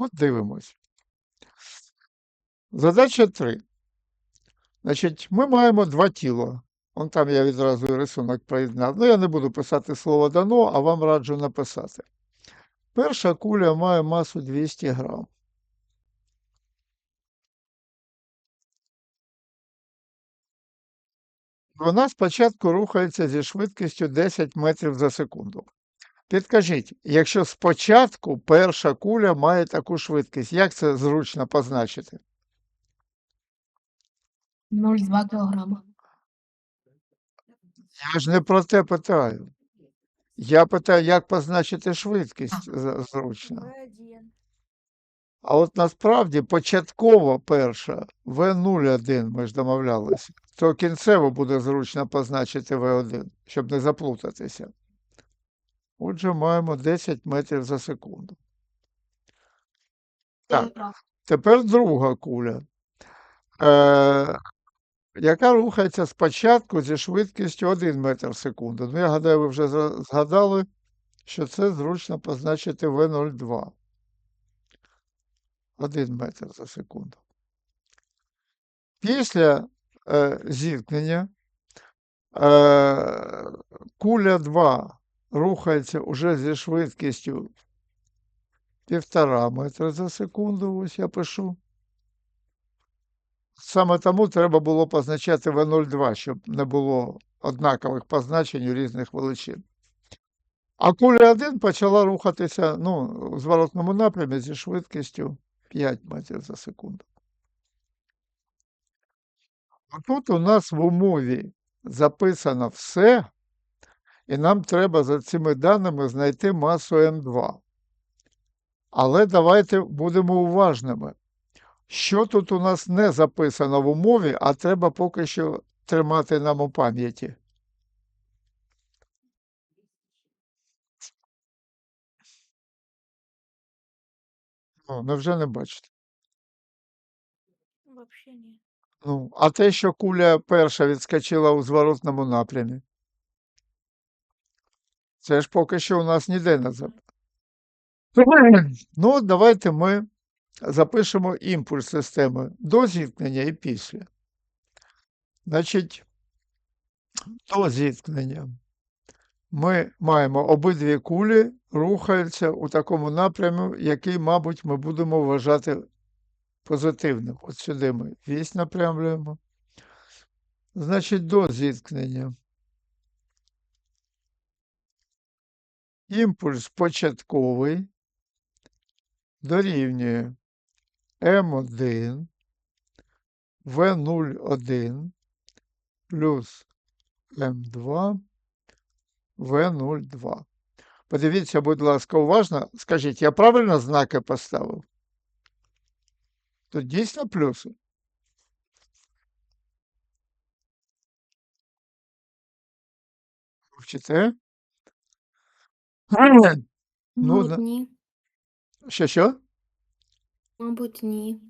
От дивимось. Задача 3. Значить, ми маємо два тіла. Вон там я відразу і рисунок приєднав. Ну, я не буду писати слово дано, а вам раджу написати. Перша куля має масу 200 грам. Вона спочатку рухається зі швидкістю 10 метрів за секунду. Підкажіть, якщо спочатку перша куля має таку швидкість, як це зручно позначити? 0,2 кілограма. Я ж не про те питаю. Я питаю, як позначити швидкість зручно. В1. А от насправді початкова перша В01, ми ж домовлялися, то кінцево буде зручно позначити В1, щоб не заплутатися. Отже, маємо 10 метрів за секунду. Так. Тепер друга куля, е, яка рухається спочатку зі швидкістю 1 метр в секунду. Ну, я гадаю, ви вже згадали, що це зручно позначити В02. 1 метр за секунду. Після е, зіткнення е, куля 2 рухається уже зі швидкістю 1,5 метра за секунду. Ось я пишу. Саме тому треба було позначати В02, щоб не було однакових позначень у різних величин. А куля 1 почала рухатися ну, у зворотному напрямі зі швидкістю 5 метрів за секунду. А тут у нас в умові записано все, і нам треба за цими даними знайти масу М2. Але давайте будемо уважними. Що тут у нас не записано в умові, а треба поки що тримати нам у пам'яті. Ну, невже не бачите? Вообще ні. Ну, а те, що куля перша відскочила у зворотному напрямі. Це ж поки що у нас ніде не записано. Ну, давайте ми запишемо імпульс системи до зіткнення і після. Значить, до зіткнення ми маємо обидві кулі рухаються у такому напрямі, який, мабуть, ми будемо вважати позитивним. От сюди ми вісь напрямлюємо. Значить, до зіткнення. Імпульс початковий дорівнює М1 В01 плюс М2 В02. Подивіться, будь ласка, уважно. Скажіть, я правильно знаки поставив? Тут дійсно плюси? Вчите? Ну, Мабуть, да. ні. Що що? Мабуть, ні.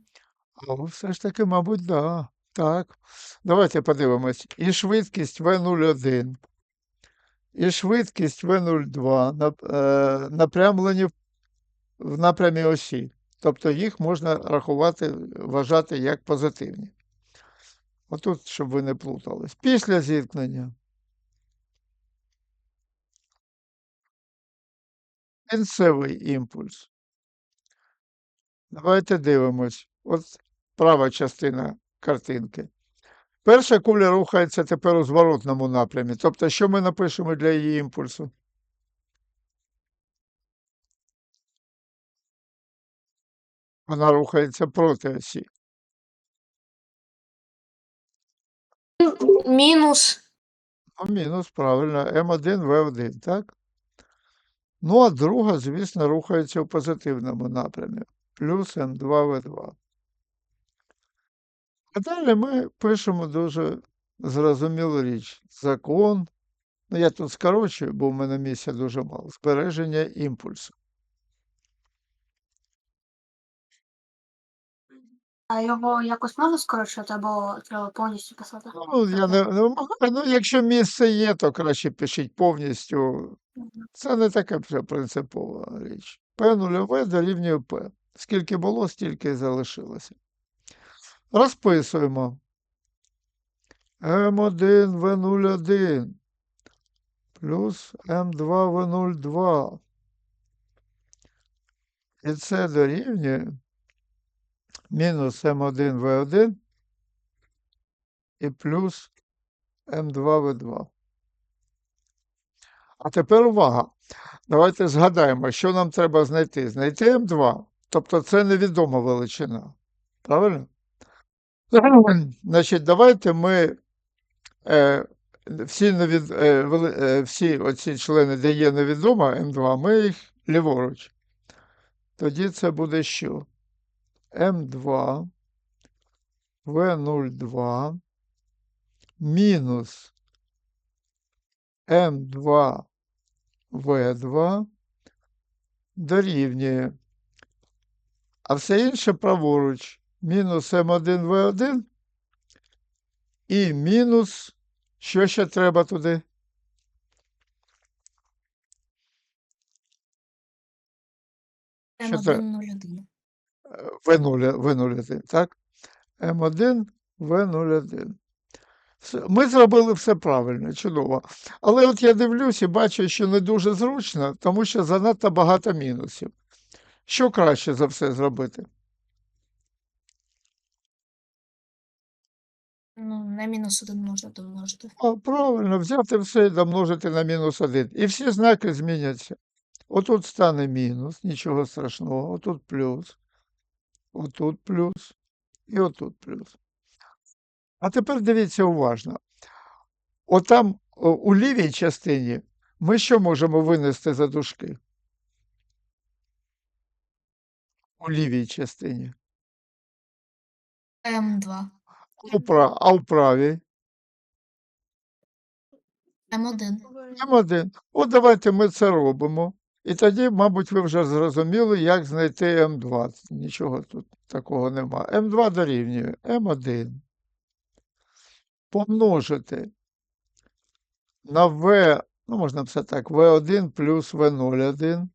А все ж таки, мабуть, да. Так. Давайте подивимось. І швидкість В01, і швидкість В02 нап- е, напрямлені в- в напрямі осі. Тобто їх можна рахувати, вважати як позитивні. Отут, щоб ви не плутались. Після зіткнення. Кінцевий імпульс. Давайте дивимось. От права частина картинки. Перша куля рухається тепер у зворотному напрямі. Тобто, що ми напишемо для її імпульсу? Вона рухається проти осі. Мінус. Ну, мінус, правильно, М1, В1, так? Ну, а друга, звісно, рухається в позитивному напрямі. Плюс М2, В2. А далі ми пишемо дуже зрозумілу річ. Закон. Ну, я тут скорочую, бо в мене місця дуже мало. Збереження імпульсу. А його якось можна скорочувати або треба повністю писати? Ну, я не, не вимагаю. Ну, якщо місце є, то краще пишіть повністю. Це не така вже принципова річ. П нульове дорівнює П. Скільки було, стільки і залишилося. Розписуємо. М1 В01 плюс М2 В02. І це дорівнює мінус М1 В1 і плюс М2 В2. А тепер увага. Давайте згадаємо, що нам треба знайти. Знайти М2. Тобто це невідома величина. Правильно? Значить, давайте ми е, всі, невід, е, е, всі оці члени, де є невідома М2, ми їх ліворуч. Тоді це буде що? М2 В02 мінус М2 В2 дорівнює. А все інше праворуч. Мінус М1 В1 і мінус. Що ще треба туди? Що це? М101. В0, В01, так? М1, В01. Ми зробили все правильно, чудово. Але от я дивлюсь і бачу, що не дуже зручно, тому що занадто багато мінусів. Що краще за все зробити? Ну, на мінус один можна домножити. А, правильно, взяти все і домножити на мінус 1. І всі знаки зміняться. Отут стане мінус, нічого страшного, отут плюс, отут плюс і отут плюс. А тепер дивіться уважно. Отам о, у лівій частині ми що можемо винести за дужки? У лівій частині. М2. А у а у правій? М1. М1. От давайте ми це робимо. І тоді, мабуть, ви вже зрозуміли, як знайти М2. Нічого тут такого нема. М2 дорівнює М1. Помножити на В, ну можна все так, В1 плюс В01.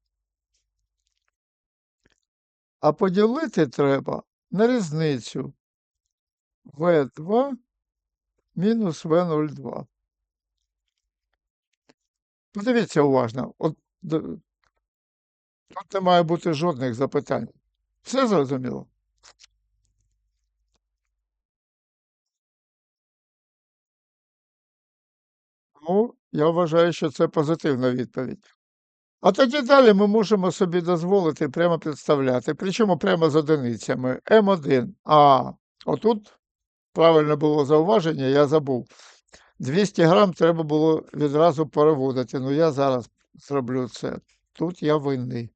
А поділити треба на різницю В2 мінус В02. Подивіться уважно. От, тут не має бути жодних запитань. Все зрозуміло? Ну, я вважаю, що це позитивна відповідь. А тоді далі ми можемо собі дозволити прямо підставляти, причому прямо з одиницями. М1. А, отут правильне було зауваження, я забув. 200 грам треба було відразу переводити. Ну, я зараз зроблю це. Тут я винний.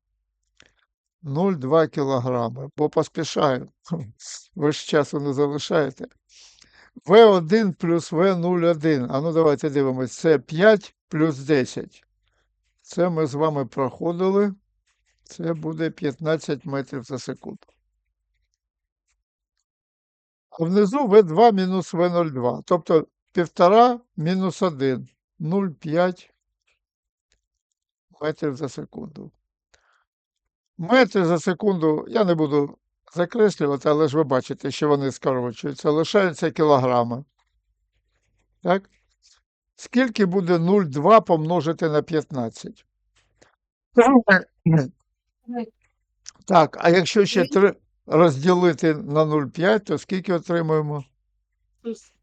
0,2 кілограми, бо поспішаю. Ви ж часу не залишаєте. В1 плюс В01. А ну давайте дивимось. Це 5 плюс 10. Це ми з вами проходили. Це буде 15 метрів за секунду. А внизу В2 мінус В02. Тобто 1,5 мінус 1. 0,5 метрів за секунду. Метри за секунду я не буду закреслювати, але ж ви бачите, що вони скорочуються. Лишаються кілограми. Так? Скільки буде 0,2 помножити на 15? Так, а якщо ще 3 розділити на 0,5, то скільки отримуємо? Шість.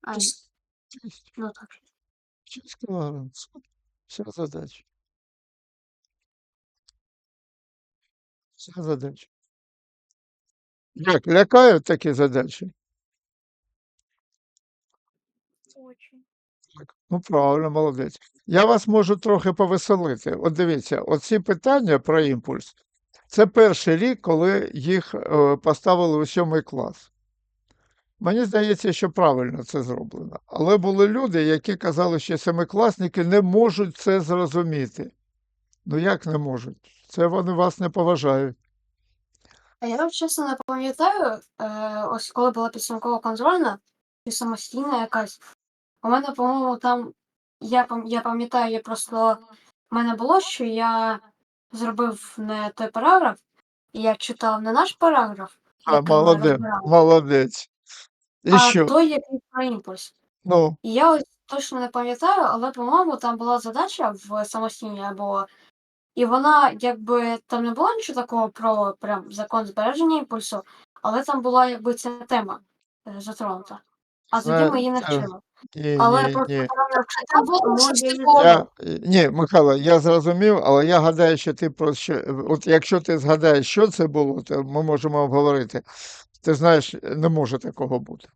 А, ні, 6 ну 6 кілограм. Вся задача. Вся задача. Як, лякають такі задачі? Так, ну правильно, молодець. Я вас можу трохи повеселити. От дивіться, оці питання про імпульс це перший рік, коли їх е, поставили у сьомий клас. Мені здається, що правильно це зроблено. Але були люди, які казали, що семикласники не можуть це зрозуміти. Ну як не можуть? Це вони вас не поважають. А я чесно не пам'ятаю, е, ось коли була підсумкова контрольна, чи самостійна якась. У мене, по-моєму, там, я, пам- я пам'ятаю, я просто в мене було, що я зробив не той параграф, і я читав не наш параграф, А, який ми молодець, розбирали, молодець. І а що? той, який про імпульс. Ну, І я ось точно не пам'ятаю, але, по-моєму, там була задача в самостійній або. І вона, якби там не було нічого такого про прям закон збереження імпульсу, але там була якби ця тема е, затронута. А тоді ми її не вчили. ні, Але ні, просто ні. вона не Там тому я її Я, ні, Михайло, я зрозумів, але я гадаю, що ти про що. От якщо ти згадаєш, що це було, то ми можемо обговорити. Ти знаєш, не може такого бути.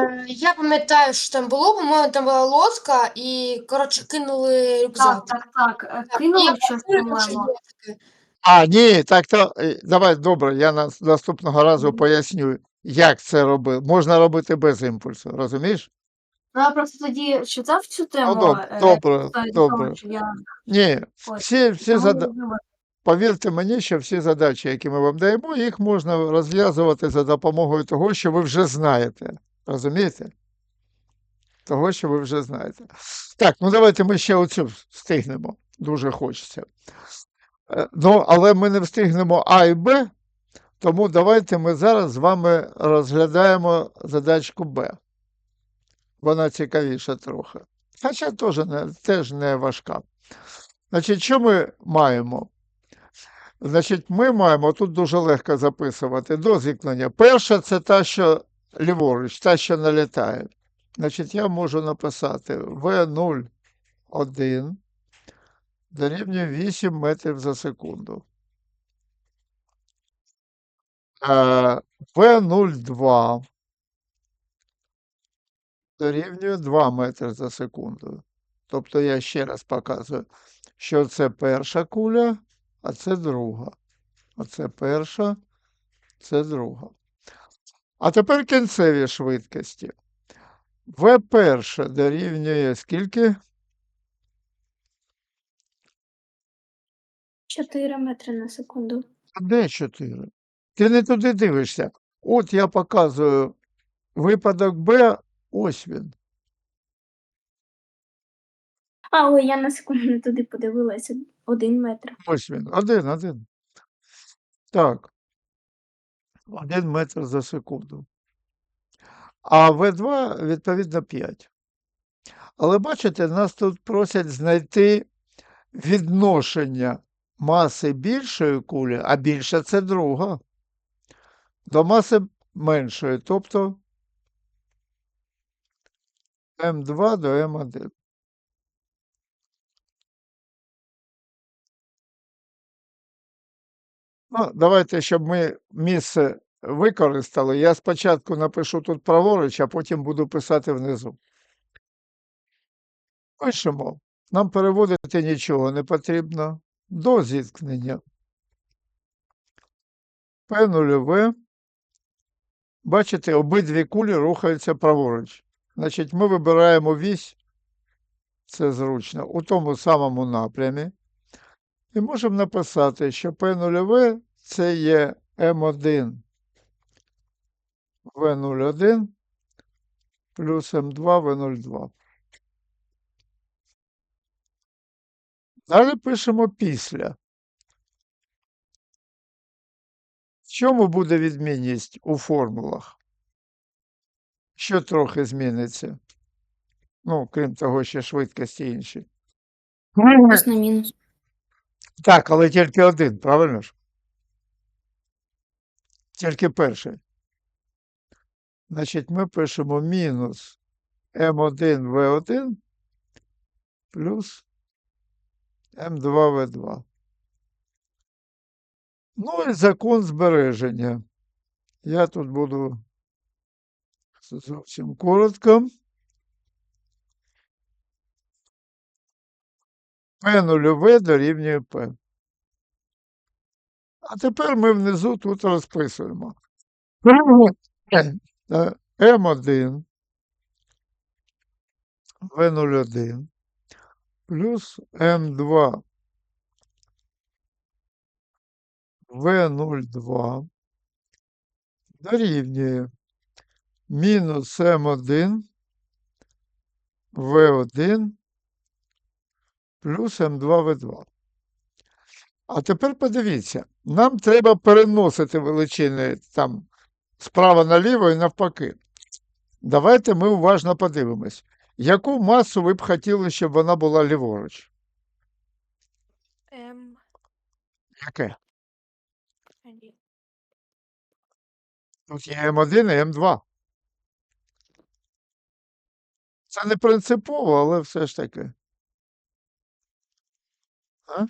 Е, Я пам'ятаю, що там було, по-моєму, там була лодка, і, коротше, кинули рюкзак. Так, так, так. е, Так, і Кинули щось, пам'ятаю, що по-моєму. є таке. А, ні, так то е, давай добре, я нас наступного разу Мгм. поясню, як це робити. Можна робити без імпульсу, розумієш? Ну, я просто тоді читав цю Ну, тему. добре, е, добре, до того, добре. що я Ні, ось. всі, всі Тому зада... повірте мені, що всі задачі, які ми вам даємо, їх можна розв'язувати за допомогою того, що ви вже знаєте. Розумієте? Того, що ви вже знаєте. Так, ну давайте ми ще оцю встигнемо. Дуже хочеться. Е, Ну, але ми не встигнемо А і Б, тому давайте ми зараз з вами розглядаємо задачку Б. Вона цікавіша трохи. Хоча теж не, теж не важка. Значить, що ми маємо? Значить, ми маємо тут дуже легко записувати до зіткнення. Перша це та, що ліворуч, та, що налітає. Значить, я можу написати В01 дорівнює 8 метрів за секунду. Е, В02 дорівнює 2 метри за секунду. Тобто я ще раз показую, що це перша куля, а це друга. Оце перша, це друга. А тепер кінцеві швидкості. В перша дорівнює скільки? 4 метри на секунду. А Де 4? Ти не туди дивишся. От я показую випадок Б, ось він. А, ой, я на секунду не туди подивилася. Один метр. Ось він. Один, один. Так. Один метр за секунду. А В2, відповідно, 5. Але бачите, нас тут просять знайти відношення маси більшої кулі, а більша це друга, до маси меншої, тобто М2 до М1. Ну, давайте, щоб ми місце використали, я спочатку напишу тут праворуч, а потім буду писати внизу. Пишемо. Нам переводити нічого не потрібно. До зіткнення. П нульове. Бачите, обидві кулі рухаються праворуч. Значить, ми вибираємо вісь, це зручно, у тому самому напрямі. І можемо написати, що П нульове це є М1 В01 плюс М2 В02. Далі пишемо після. В чому буде відмінність у формулах? Що трохи зміниться? Ну, крім того, ще швидкості інші. Плюс на мінус. Так, але тільки один, правильно ж? Тільки перший. Значить, ми пишемо мінус М1 В1 плюс М2 В2. Ну і закон збереження. Я тут буду зовсім коротко. П нульове дорівнює П. А тепер ми внизу тут розписуємо. Е, М1 В01 плюс М2 В02 дорівнює мінус М1 В1 плюс М2 В2. А тепер подивіться, нам треба переносити величини там справа наліво і навпаки. Давайте ми уважно подивимось, яку масу ви б хотіли, щоб вона була ліворуч? М. Яке? Тут є М1 і М2. Це не принципово, але все ж таки. А?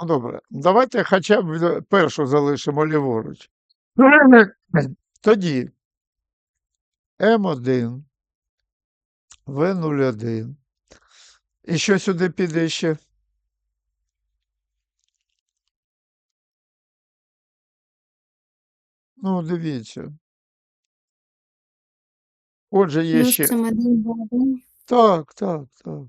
Ну, добре. Давайте хоча б е, першу залишимо ліворуч. Тоді М1, В01. І що сюди піде ще? Ну, дивіться. Отже, є ще. Так, так, так.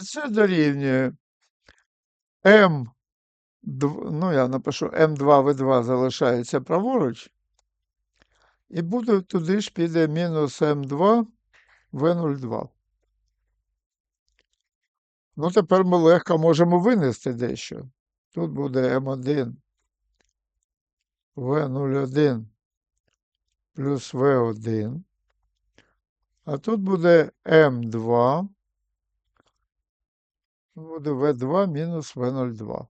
І це дорівнює М, ну я напишу М2В2 залишається праворуч, і буде туди ж піде мінус М2 В02. Ну, тепер ми легко можемо винести дещо. Тут буде М1 В01 плюс В1. А тут буде М2 буде В2 мінус В02.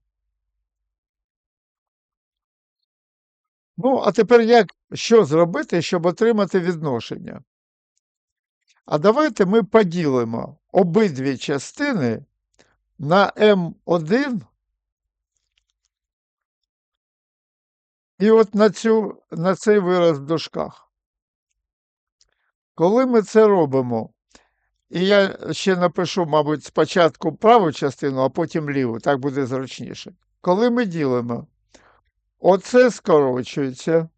Ну, а тепер як, що зробити, щоб отримати відношення? А давайте ми поділимо обидві частини на М1 і от на, цю, на цей вираз в дужках. Коли ми це робимо, і я ще напишу, мабуть, спочатку праву частину, а потім ліву, так буде зручніше. Коли ми ділимо, оце скорочується.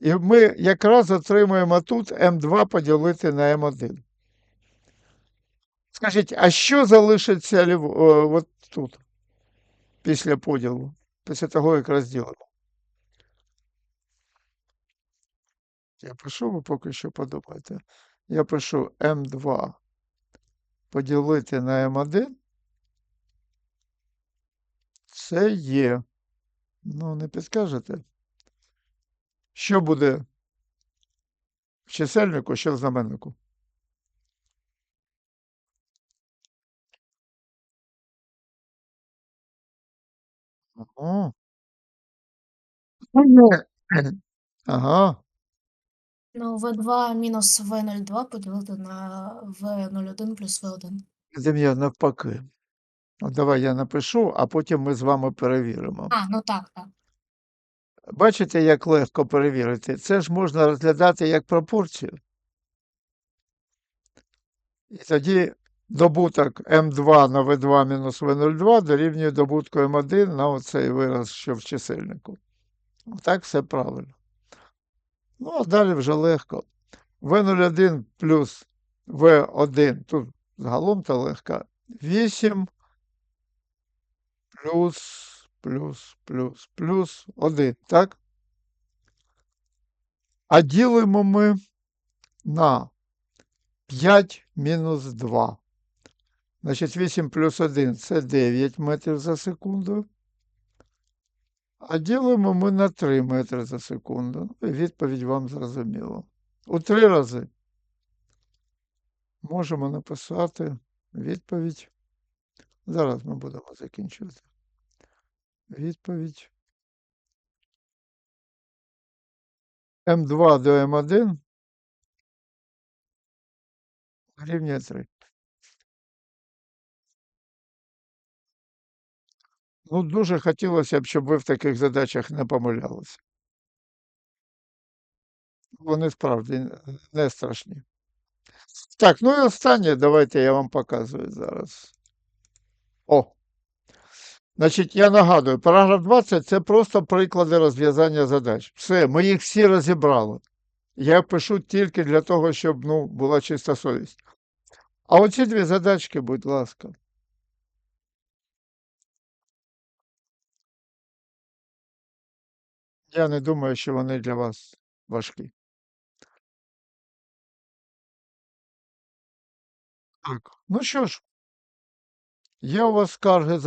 І ми якраз отримуємо тут М2 поділити на М1. Скажіть, а що залишиться лів... от тут, після поділу, після того, як розділимо? Я пишу, ви поки що подумайте. Я пишу М2 поділити на М1. Це є. Ну, не підскажете? Що буде в чисельнику, що в знаменнику? Ага. Ага. Ну, В2 мінус В02 поділити на В01 плюс В1. Дем'ян, навпаки. От давай я напишу, а потім ми з вами перевіримо. А, ну так, так. Бачите, як легко перевірити? Це ж можна розглядати як пропорцію. І тоді добуток М2 на В2 мінус В02 дорівнює добутку М1 на оцей вираз, що в чисельнику. Так все правильно. Ну, а далі вже легко. В01 плюс В1, тут загалом то легко. 8 плюс, плюс, плюс, плюс 1, так? А ділимо ми на 5 мінус 2. Значить, 8 плюс 1 це 9 метрів за секунду. А ділимо ми на 3 метри за секунду. Відповідь вам зрозуміла. У три рази можемо написати відповідь. Зараз ми будемо закінчувати. Відповідь. М2 до М1 рівня 3. Ну, дуже хотілося б, щоб ви в таких задачах не помилялися. Вони справді не страшні. Так, ну і останнє, давайте я вам показую зараз. О! Значить, я нагадую, параграф 20 це просто приклади розв'язання задач. Все, ми їх всі розібрали. Я пишу тільки для того, щоб ну, була чиста совість. А оці дві задачки, будь ласка. Я не думаю, що вони для вас важкі. Так, ну що ж, є у вас скарги